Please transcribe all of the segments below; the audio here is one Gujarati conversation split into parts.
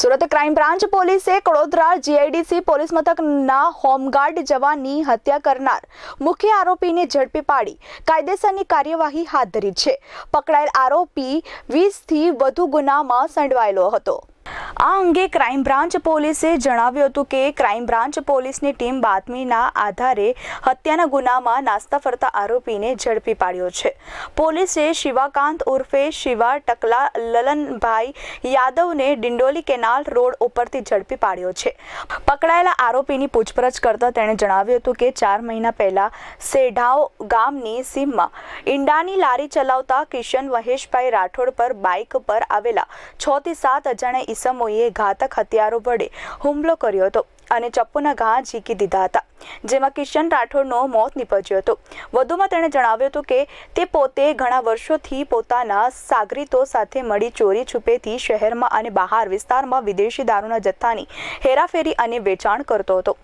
સુરત ક્રાઇમ બ્રાન્ચ પોલીસે કડોદરા જીઆઈડીસી પોલીસ મથકના હોમગાર્ડ જવાનની હત્યા કરનાર મુખ્ય આરોપીને ઝડપી પાડી કાયદેસરની કાર્યવાહી હાથ ધરી છે. પકડાયેલ આરોપી વીસથી વધુ ગુનામાં સંડવાયેલો હતો. આ અંગે ક્રાઇમ બ્રાન્ચ પોલીસે જણાવ્યું હતું કે ક્રાઇમ બ્રાન્ચ પોલીસની ટીમ બાતમીના આધારે હત્યાના ગુનામાં નાસ્તા ફરતા આરોપીને ઝડપી પાડ્યો છે. પોલીસે શિવાકાંત ઉર્ફે શિવા ટકલા લલનભાઈ યાદવને ડિંડોલી કેનાલ રોડ ઉપરથી ઝડપી પાડ્યો છે. પકડાયેલા આરોપીની પૂછપરછ કરતા તેણે જણાવ્યું હતું કે ચાર મહિના પહેલા સેઢાવ ગામની સીમમાં ઈંડાની લારી ચલાવતા કિશન મહેશભાઈ રાઠોડ પર બાઇક પર આવેલા છ થી સાત અજાણ્યા ઈસમોએ ઘાતક હથિયારો વડે હુમલો કર્યો હતો અને ચપ્પુના ઘા ઝીકી દીધા હતા, જેમાં કિશન રાઠોડનો મોત નીપજ્યો હતો. વધુમાં તેણે જણાવ્યું હતું કે તે પોતે ઘણા વર્ષોથી પોતાના સાગરીતો સાથે મળી ચોરી છુપેથી શહેરમાં અને બહાર વિસ્તારમાં વિદેશી દારૂના જથ્થાની હેરાફેરી અને વેચાણ કરતો હતો.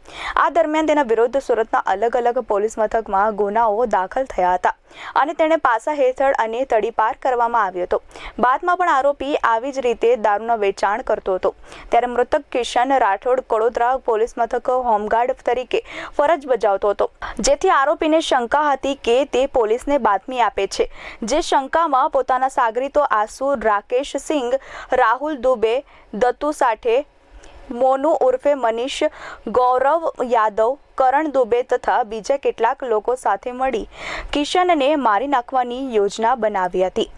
આ દરમિયાન તેના વિરુદ્ધ સુરતના અલગ અલગ પોલીસ મથકમાં ગુનાઓ દાખલ થયા હતા અને તેણે પાસા હેઠળ અને તડીપાર કરવામાં આવ્યો હતો. બાદમાં પણ આરોપી આવી જ રીતે દારૂના વેચાણ કરતો હતો. ત્યારે મૃતક કિશન રાઠોડ કડોદરા પોલીસ મથક હોમગાર્ડ તરીકે ફરજ બજાવતો હતો. જેથી આરોપીને શંકા હતી કે તે પોલીસને બાતમી આપે છે. જે શંકામાં પોતાના સાગરીતો આસુ, રાકેશ સિંઘ, રાહુલ દુબે, દત્તુ સાઠે મોનુ ઉર્ફે મનીષ, ગૌરવ યાદવ કરણ દુબે તથા બીજા કેટલાક લોકો સાથે મળી કિશનને મારી નાખવાની યોજના બનાવી હતી.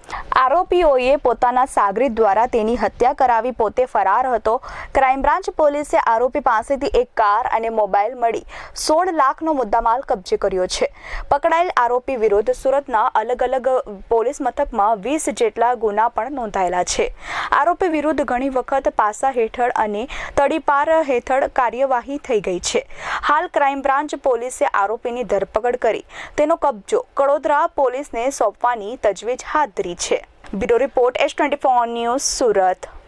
આરોપીઓએ પોતાના સાગરીત દ્વારા તેની હત્યા કરાવી પોતે ફરાર હતો. ક્રાઇમ બ્રાન્ચ પોલીસે આરોપી પાસેથી એક કાર અને મોબાઈલ મળી સોળ લાખનો મુદ્દામાલ કબજે કર્યો છે. પકડાયેલ આરોપી વિરુદ્ધ સુરતના અલગ અલગ પોલીસ મથકમાં વીસ જેટલા ગુના પણ નોંધાયેલા છે. આરોપી વિરુદ્ધ ઘણી વખત પાસા હેઠળ અને તડીપાર હેઠળ કાર્યવાહી થઈ ગઈ છે. હાલ ક્રાઇમ બ્રાન્ચ પોલીસે આરોપીની ધરપકડ કરી. તેનો કબજો કડોદરા પોલીસને સોંપવાની તજવીજ હાથ ધરી છે. Bureau report S twenty four news Surat.